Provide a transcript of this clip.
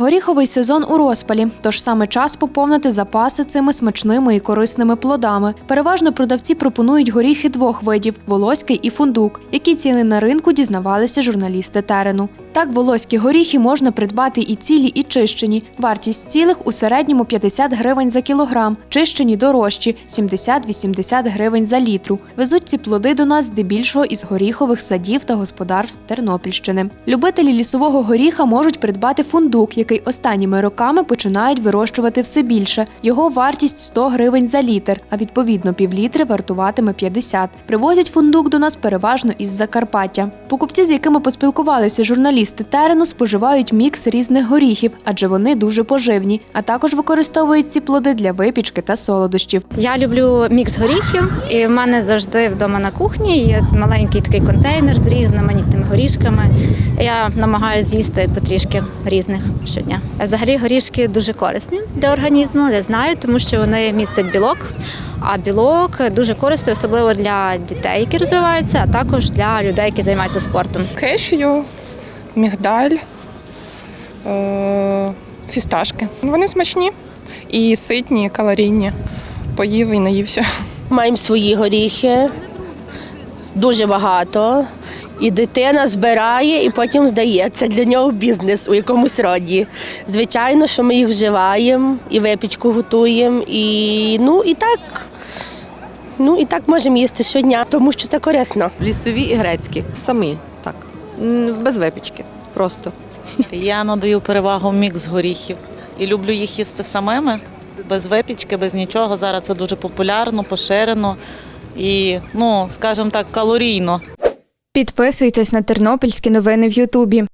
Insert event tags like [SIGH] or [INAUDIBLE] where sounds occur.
Горіховий сезон у розпалі, тож саме час поповнити запаси цими смачними і корисними плодами. Переважно продавці пропонують горіхи двох видів волоський і фундук. Які ціни на ринку дізнавалися журналісти терену. Так, волоські горіхи можна придбати і цілі, і чищені. Вартість цілих у середньому 50 гривень за кілограм, чищені дорожчі 70-80 гривень за літру. Везуть ці плоди до нас здебільшого із горіхових садів та господарств Тернопільщини. Любителі лісового горіха можуть придбати фундук, який останніми роками починають вирощувати все більше. Його вартість 100 гривень за літр, а відповідно півлітри вартуватиме 50. Привозять фундук до нас переважно із Закарпаття. Покупці, з якими поспілкувалися журналісти терену, споживають мікс різних горіхів, адже вони дуже поживні, а також використовують ці плоди для випічки та солодощів. Я люблю мікс горіхів, і в мене завжди вдома на кухні є маленький такий контейнер з різноманітними горішками. Я намагаюся з'їсти потрішки різних щодня. Взагалі горішки дуже корисні для організму, я знаю, тому що вони містять білок. А білок дуже корисний, особливо для дітей, які розвиваються, а також для людей, які займаються спортом. кешю, мігдаль, е, фісташки. Вони смачні і ситні, і калорійні. Поїв і наївся. Маємо свої горіхи, дуже багато. І дитина збирає і потім здає. Це для нього бізнес у якомусь роді. Звичайно, що ми їх вживаємо і випічку готуємо. І ну і так. Ну і так можемо їсти щодня, тому що це корисно. Лісові і грецькі. Самі, Без випічки. Просто. [LAUGHS] Я надаю перевагу мікс горіхів і люблю їх їсти самими, без випічки, без нічого. Зараз це дуже популярно, поширено і, ну, скажімо так, калорійно. Підписуйтесь на тернопільські новини в Ютубі.